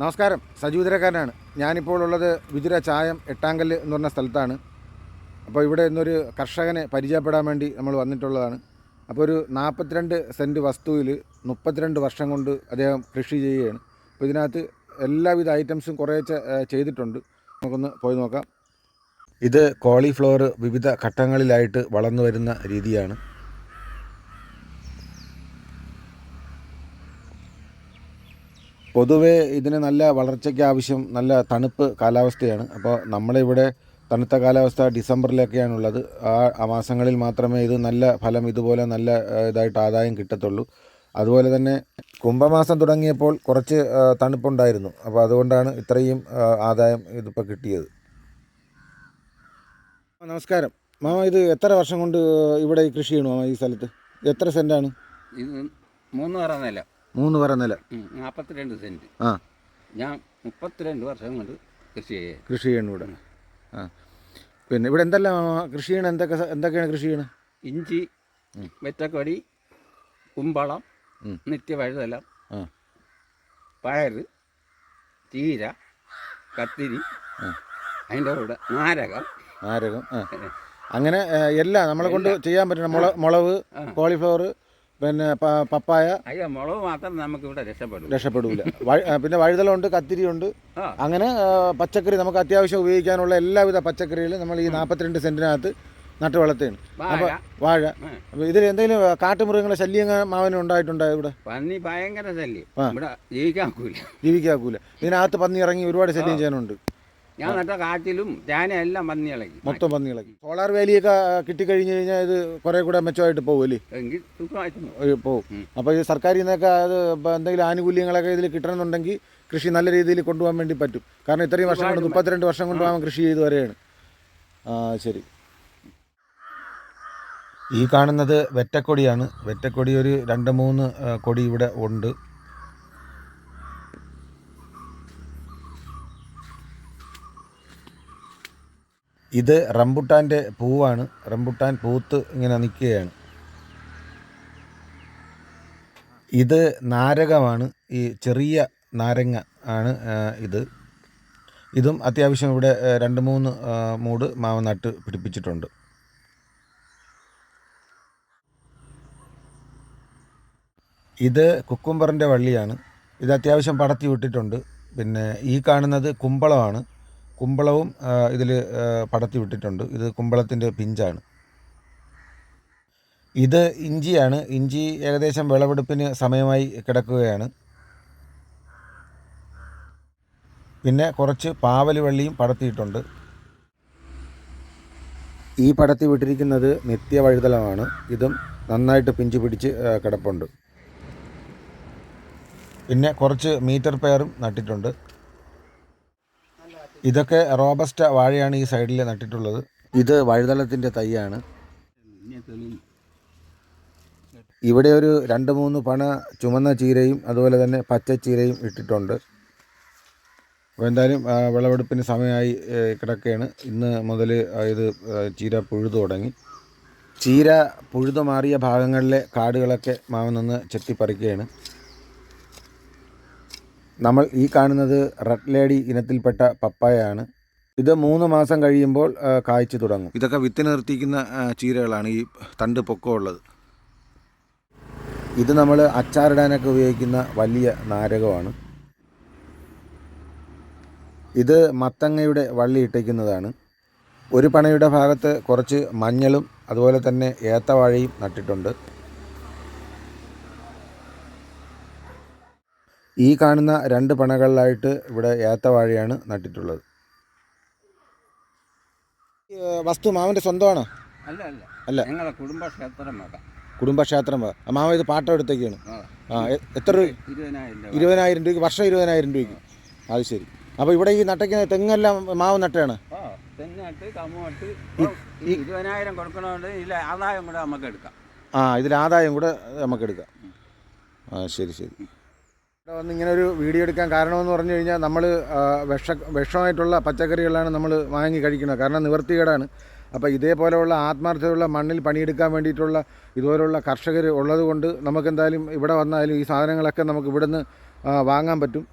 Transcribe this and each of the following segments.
നമസ്കാരം. സജീവതരക്കാരനാണ് ഞാനിപ്പോൾ ഉള്ളത് വിതുര ചായം എട്ടാങ്കല്ല് എന്ന് പറഞ്ഞ സ്ഥലത്താണ്. അപ്പോൾ ഇവിടെ ഇന്നൊരു കർഷകനെ പരിചയപ്പെടാൻ വേണ്ടി നമ്മൾ വന്നിട്ടുള്ളതാണ്. അപ്പോൾ ഒരു നാൽപ്പത്തിരണ്ട് സെന്റ് വസ്തുവിൽ മുപ്പത്തിരണ്ട് വർഷം കൊണ്ട് അദ്ദേഹം കൃഷി ചെയ്യുകയാണ്. അപ്പോൾ ഇതിനകത്ത് എല്ലാവിധ ഐറ്റംസും കുറേ ചെയ്തിട്ടുണ്ട്. നമുക്കൊന്ന് പോയി നോക്കാം. ഇത് കോളിഫ്ലവർ വിവിധ ഘട്ടങ്ങളിലായിട്ട് വളർന്നു വരുന്ന രീതിയാണ്. പൊതുവേ ഇതിന് നല്ല വളർച്ചയ്ക്ക് ആവശ്യം നല്ല തണുപ്പ് കാലാവസ്ഥയാണ്. അപ്പോൾ നമ്മളിവിടെ തണുത്ത കാലാവസ്ഥ ഡിസംബറിലൊക്കെയാണുള്ളത്. ആ മാസങ്ങളിൽ മാത്രമേ ഇത് നല്ല ഫലം ഇതുപോലെ നല്ല ഇതായിട്ട് ആദായം കിട്ടത്തുള്ളൂ. അതുപോലെ തന്നെ കുംഭമാസം തുടങ്ങിയപ്പോൾ കുറച്ച് തണുപ്പുണ്ടായിരുന്നു. അപ്പോൾ അതുകൊണ്ടാണ് ഇത്രയും ആദായം ഇതിപ്പോൾ കിട്ടിയത്. നമസ്കാരം. മാമ ഇത് എത്ര വർഷം കൊണ്ട് ഇവിടെ കൃഷി ചെയ്യണോ ഈ സ്ഥലത്ത്? എത്ര സെന്റാണ്? ഇത് മൂന്ന് പറ നില മൂന്ന് പറ നില. നാൽപ്പത്തിരണ്ട് സെന്റ് ആ. ഞാൻ മുപ്പത്തിരണ്ട് വർഷം കൊണ്ട് കൃഷി ചെയ്യുക കൃഷി ചെയ്യണം ഇവിടെ. ആ. പിന്നെ ഇവിടെ എന്തെല്ലാം കൃഷി ചെയ്യണം എന്തൊക്കെ എന്തൊക്കെയാണ് കൃഷി ചെയ്യണം? ഇഞ്ചി വെറ്റക്കൊടി കുമ്പളം. നിത്യവഴുതലം ആ. പയറ് ചീര കത്തിരി. അതിന്റെ കൂടെ നാരകം. നാരകം ആ. അങ്ങനെ എല്ലാം നമ്മളെ കൊണ്ട് ചെയ്യാൻ പറ്റണം മുള മുളക് കോളിഫ്ലവർ പിന്നെ പപ്പായ അയ്യോ മുളക് മാത്രം നമുക്ക് ഇവിടെ രക്ഷപ്പെടും രക്ഷപ്പെടില്ല പിന്നെ വഴുതലുണ്ട് കത്തിരിയുണ്ട്. അങ്ങനെ പച്ചക്കറി നമുക്ക് അത്യാവശ്യം ഉപയോഗിക്കാനുള്ള എല്ലാവിധ പച്ചക്കറികളും നമ്മൾ ഈ നാൽപ്പത്തിരണ്ട് സെന്റിനകത്ത് നട്ട് വളർത്തുകയാണ്. അപ്പോൾ വാഴ. ഇതിൽ എന്തെങ്കിലും കാട്ടുമൃഗങ്ങളെ ശല്യം മാവന് ഉണ്ടായിട്ടുണ്ടോ ഇവിടെ? പന്നി ഭയങ്കര ശല്യം. ഇവിടെ ജീവിക്കാൻ ജീവിക്കാക്കൂല ഇതിനകത്ത് പന്നി ഇറങ്ങി ഒരുപാട് ശല്യം ചെയ്യാനുണ്ട്. ഞാൻ നട്ട കാറ്റിലും ഞാനും എല്ലാം പന്നി ഇളക്കി മൊത്തം പന്നികളൊക്കെ സോളാർ വേലിയൊക്കെ കിട്ടിക്കഴിഞ്ഞ് കഴിഞ്ഞാൽ ഇത് കുറെ കൂടെ മെച്ചമായിട്ട് പോകുമല്ലേ എങ്കിൽ പോകും. അപ്പോൾ ഈ സർക്കാരിൽ നിന്നൊക്കെ അത് എന്തെങ്കിലും ആനുകൂല്യങ്ങളൊക്കെ ഇതിൽ കിട്ടണമെന്നുണ്ടെങ്കിൽ കൃഷി നല്ല രീതിയിൽ കൊണ്ടുപോകാൻ വേണ്ടി പറ്റും. കാരണം ഇത്രയും വർഷം കൊണ്ട് മുപ്പത്തിരണ്ട് വർഷം കൊണ്ട് അവൻ കൃഷി ചെയ്ത് വരെയാണ്. ആ ശരി. ഈ കാണുന്നത് വെറ്റക്കൊടിയാണ്. വെറ്റക്കൊടി ഒരു രണ്ട് മൂന്ന് കൊടി ഇവിടെ ഉണ്ട്. ഇത് റംബുട്ടാന്റെ പൂവാണ്. റംബുട്ടാൻ പൂത്ത് ഇങ്ങനെ നിൽക്കുകയാണ്. ഇത് നാരകമാണ്. ഈ ചെറിയ നാരങ്ങ ആണ് ഇത്. ഇതും അത്യാവശ്യം ഇവിടെ രണ്ട് മൂന്ന് മൂട് മാവ് നട്ട് പിടിപ്പിച്ചിട്ടുണ്ട്. ഇത് കുക്കുംബറിന്റെ വള്ളിയാണ്. ഇത് അത്യാവശ്യം പടത്തി വിട്ടിട്ടുണ്ട്. പിന്നെ ഈ കാണുന്നത് കുമ്പളമാണ്. കുമ്പളവും ഇതിൽ പടത്തി വിട്ടിട്ടുണ്ട്. ഇത് കുമ്പളത്തിന്റെ പിഞ്ചാണ്. ഇത് ഇഞ്ചിയാണ്. ഇഞ്ചി ഏകദേശം വിളവെടുപ്പിന് സമയമായി കിടക്കുകയാണ്. പിന്നെ കുറച്ച് പാവൽ വള്ളിയും പടത്തിയിട്ടുണ്ട്. ഈ പടത്തി വിട്ടിരിക്കുന്നത് നിത്യവഴുതലമാണ് ഇതും നന്നായിട്ട് പിഞ്ചു പിടിച്ച് കിടപ്പുണ്ട്. പിന്നെ കുറച്ച് മീറ്റർ പെയറും നട്ടിട്ടുണ്ട്. ഇതൊക്കെ റോബസ്റ്റ വാഴയാണ് ഈ സൈഡിൽ നട്ടിട്ടുള്ളത്. ഇത് വഴുതലത്തിന്റെ തൈയാണ്. ഇവിടെ ഒരു രണ്ട് മൂന്ന് പണ ചുമന്ന ചീരയും അതുപോലെ തന്നെ പച്ച ചീരയും ഇട്ടിട്ടുണ്ട്. അപ്പോൾ എന്തായാലും വിളവെടുപ്പിന് സമയമായി കിടക്കുകയാണ് ഇന്ന് മുതൽ ഇത് ചീര പുഴുതു തുടങ്ങി. ചീര പുഴുതു മാറിയ ഭാഗങ്ങളിലെ കാടുകളൊക്കെ മാവ് നിന്ന് ചെത്തിപ്പറിക്കുകയാണ്. നമ്മൾ ഈ കാണുന്നത് റെഡ് ലേഡി ഇനത്തിൽപ്പെട്ട പപ്പായയാണ്. ഇത് മൂന്ന് മാസം കഴിയുമ്പോൾ കായ്ച്ചു തുടങ്ങും. ഇതൊക്കെ വിത്ത് നിർത്തിക്കുന്ന ചീരകളാണ് ഈ തണ്ട് പൊക്കമുള്ളത് ഇത് നമ്മൾ അച്ചാറിടാനൊക്കെ ഉപയോഗിക്കുന്ന വലിയ നാരകമാണ്. ഇത് മത്തങ്ങയുടെ വള്ളി ഇട്ടിക്കുന്നതാണ്. ഒരു പണയുടെ ഭാഗത്ത് കുറച്ച് മഞ്ഞളും അതുപോലെ തന്നെ ഏത്തവാഴയും നട്ടിട്ടുണ്ട്. ഈ കാണുന്ന രണ്ട് പണകളിലായിട്ട് ഇവിടെ ഏത്തവാഴയാണ് നട്ടിട്ടുള്ളത്. വസ്തു മാമന്റെ സ്വന്തമാണോ? അല്ല അല്ല. അല്ല. ഞങ്ങളുടെ കുടുംബക്ഷേത്രം കുടുംബക്ഷേത്രം മാമ ഇത് പാട്ടം എടുത്തേക്കാണ്. ആ. എത്ര രൂപ? ഇരുപതിനായിരം രൂപ. രൂപയ്ക്ക് വർഷം ഇരുപതിനായിരം രൂപയ്ക്ക്. അത് ശരി. അപ്പോൾ ഇവിടെ ഈ നട്ടയ്ക്കുന്ന തെങ്ങെല്ലാം മാവ് നട്ടയാണ് ഇരുപതിനായിരം കൊടുക്കണോണ്ട് ഇതിൽ ആദായം കൂടെ നമുക്ക് എടുക്കാം. ആ ഇതിൽ ആദായം കൂടെ നമുക്ക് എടുക്കാം. ആ ശരി ശരി. ഇവിടെ വന്ന് ഇങ്ങനെ ഒരു വീഡിയോ എടുക്കാൻ കാരണമെന്ന് പറഞ്ഞു കഴിഞ്ഞാൽ നമ്മൾ വിഷ വിഷമായിട്ടുള്ള പച്ചക്കറികളാണ് നമ്മൾ വാങ്ങി കഴിക്കുന്നത്. കാരണം നിവർത്തികേടാണ്. അപ്പോൾ ഇതേപോലെയുള്ള ആത്മാർത്ഥതയുള്ള മണ്ണിൽ പണിയെടുക്കാൻ വേണ്ടിയിട്ടുള്ള ഇതുപോലുള്ള കർഷകർ ഉള്ളതുകൊണ്ട് നമുക്ക് നമുക്കെന്തായാലും ഇവിടെ വന്നാലും ഈ സാധനങ്ങളൊക്കെ നമുക്ക് ഇവിടുന്ന് വാങ്ങാൻ പറ്റും.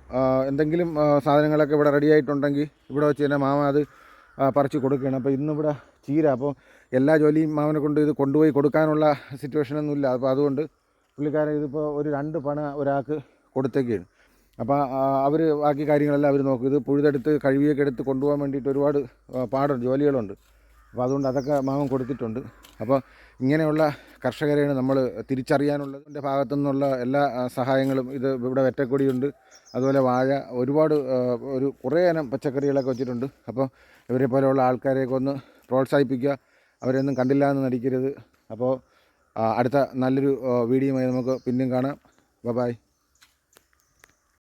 എന്തെങ്കിലും സാധനങ്ങളൊക്കെ ഇവിടെ റെഡി ആയിട്ടുണ്ടെങ്കിൽ ഇവിടെ വെച്ച് തന്നെ മാമ അത് പറിച്ച് കൊടുക്കുകയാണ്. അപ്പോൾ ഇന്നിവിടെ ചീര. അപ്പോൾ എല്ലാ ജോലിയും മാമനെ കൊണ്ട് ഇത് കൊണ്ടുപോയി കൊടുക്കാനുള്ള സിറ്റുവേഷനൊന്നുമില്ല അപ്പോൾ അതുകൊണ്ട് പുള്ളിക്കാരൻ ഇതിപ്പോൾ ഒരു രണ്ട് പണ ഒരാൾക്ക് കൊടുത്തേക്കാണ് അപ്പോൾ അവർ ബാക്കി കാര്യങ്ങളെല്ലാം അവർ നോക്കും. ഇത് പുഴുതെടുത്ത് കഴുകിയൊക്കെ എടുത്ത് കൊണ്ടുപോകാൻ വേണ്ടിയിട്ട് ഒരുപാട് പാടുണ്ട് ജോലികളുണ്ട്. അപ്പോൾ അതുകൊണ്ട് അതൊക്കെ മാമൻ കൊടുത്തിട്ടുണ്ട്. അപ്പോൾ ഇങ്ങനെയുള്ള കർഷകരെയാണ് നമ്മൾ തിരിച്ചറിയാനുള്ളത്. എന്റെ ഭാഗത്തു നിന്നുള്ള എല്ലാ സഹായങ്ങളും ഇത് ഇവിടെ വെറ്റക്കൊടിയുണ്ട്. അതുപോലെ വാഴ ഒരുപാട് ഒരു കുറേ ഇനം പച്ചക്കറികളൊക്കെ വെച്ചിട്ടുണ്ട്. അപ്പോൾ ഇവരെ പോലെയുള്ള ആൾക്കാരെയൊക്കെ ഒന്ന് പ്രോത്സാഹിപ്പിക്കുക. അവരെയൊന്നും കണ്ടില്ല എന്ന് നടിക്കരുത്. അപ്പോൾ അടുത്ത നല്ലൊരു വീഡിയോയുമായി നമുക്ക് പിന്നെയും കാണാം. ബൈ.